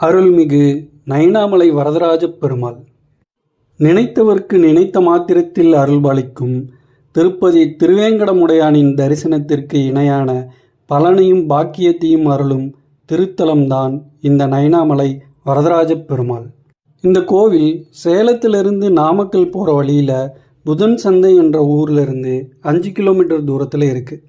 அருள்மிகு நயனாமலை வரதராஜ பெருமாள். நினைத்தவர்க்கு நினைத்த மாத்திரத்தில் அருள்பாலிக்கும் திருப்பதி திருவேங்கடமுடையானின் தரிசனத்திற்கு இணையான பலனையும் பாக்கியத்தையும் அருளும் திருத்தலம்தான் இந்த நயனாமலை வரதராஜ பெருமாள். இந்த கோவில் சேலத்திலிருந்து நாமக்கல் போகிற வழியில் புதன் சந்தை என்ற ஊர்லேருந்து அஞ்சு கிலோமீட்டர் தூரத்தில் இருக்குது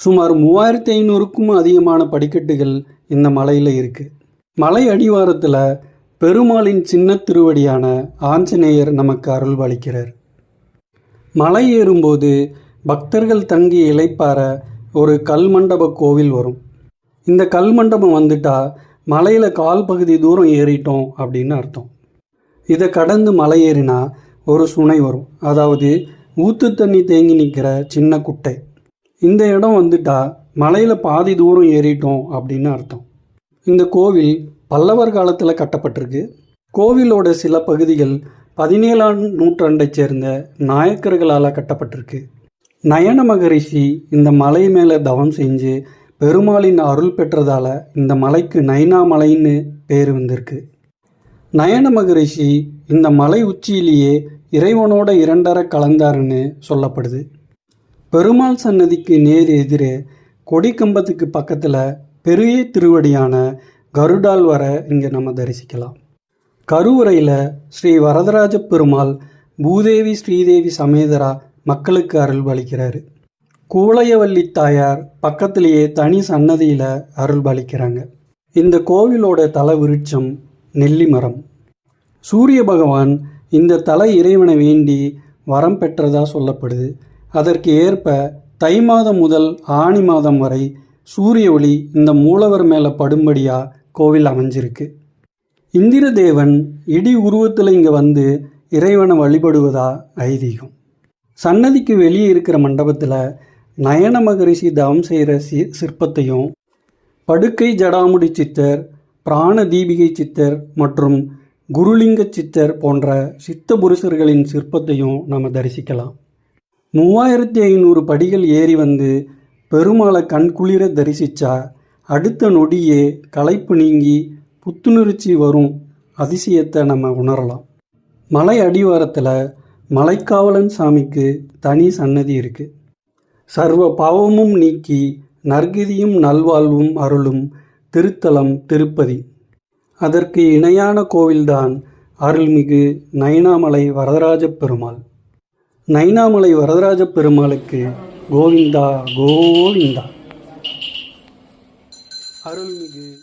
சுமார் மூவாயிரத்தி ஐநூறுக்கும் அதிகமான படிக்கட்டுகள் இந்த மலையில் இருக்குது மலை அடிவாரத்தில் பெருமாளின் சின்ன திருவடியான ஆஞ்சநேயர் நமக்கு அருள் அருள்பாலிக்கிறார் மலை ஏறும்போது பக்தர்கள் தங்கி இளைப்பாற ஒரு கல் மண்டப கோவில் வரும். இந்த கல் மண்டபம் வந்துட்டா மலையில் கால் பகுதி தூரம் ஏறிட்டோம் அப்படின்னு அர்த்தம். இதை கடந்து மலை ஏறினா ஒரு சுனை வரும். அதாவது ஊத்து தண்ணி தேங்கி நிற்கிற சின்ன குட்டை. இந்த இடம் வந்துட்டா மலையில் பாதி தூரம் ஏறிட்டோம் அப்படின்னு அர்த்தம். இந்த கோவில் பல்லவர் காலத்தில் கட்டப்பட்டிருக்கு. கோவிலோட சில பகுதிகள் பதினேழாம் நூற்றாண்டைச் சேர்ந்த நாயக்கர்களால் கட்டப்பட்டிருக்கு. நயன மகரிஷி இந்த மலை மேலே தவம் செஞ்சு பெருமாளின் அருள் பெற்றதால் இந்த மலைக்கு நயனா மலைன்னு பேர் வந்திருக்கு. நயன மகரிஷி இந்த மலை உச்சியிலேயே இறைவனோட இரண்டர கலந்தாருன்னு சொல்லப்படுது. பெருமாள் சன்னதிக்கு நேர் எதிரே கொடிக்கம்பத்துக்கு பக்கத்தில் பெரிய திருவடியான கருடால் வர இங்கே நம்ம தரிசிக்கலாம். கருவறையில் ஸ்ரீ வரதராஜ பெருமாள் பூதேவி ஸ்ரீதேவி சமேதரா மக்களுக்கு அருள்பாலிக்கிறாரு கூளையவல்லி தாயார் பக்கத்திலேயே தனி சன்னதியில் அருள்பாலிக்கிறாங்க இந்த கோவிலோட தல விருட்சம் நெல்லி மரம். சூரிய பகவான் இந்த தலை இறைவனை வேண்டி வரம் பெற்றதா சொல்லப்படுது. அதற்கு ஏற்ப தை மாதம் முதல் ஆணி மாதம் வரை சூரிய ஒளி இந்த மூலவர் மேலே படும்படியாக கோவில் அமைஞ்சிருக்கு. இந்திரதேவன் இடி உருவத்தில் இங்கே வந்து இறைவனை வழிபடுவதா ஐதீகம். சன்னதிக்கு வெளியே இருக்கிற மண்டபத்தில் நயன மகரிஷி தவம் செய்கிற சி சிற்பத்தையும் படுக்கை ஜடாமுடி சித்தர் பிராண தீபிகை சித்தர் மற்றும் குருலிங்க சித்தர் போன்ற சித்த புருஷர்களின் சிற்பத்தையும் நம்ம தரிசிக்கலாம். மூவாயிரத்தி ஐநூறு படிகள் ஏறி வந்து பெருமாளை கண்குளிர தரிசிச்சா அடுத்த நொடியே களைப்பு நீங்கி புத்துணர்ச்சி வரும் அதிசயத்தை நம்ம உணரலாம். மலை அடிவாரத்தில் மலைக்காவலன் சாமிக்கு தனி சன்னதி இருக்கு. சர்வ பாவமும் நீக்கி நற்கதியும் நல்வாழ்வும் அருளும் திருத்தலம் திருப்பதி. அதற்கு இணையான கோவில்தான் அருள்மிகு நயனாமலை வரதராஜ பெருமாள். நயனாமலை வரதராஜ பெருமாளுக்கு 고린다 고린다. 아름이게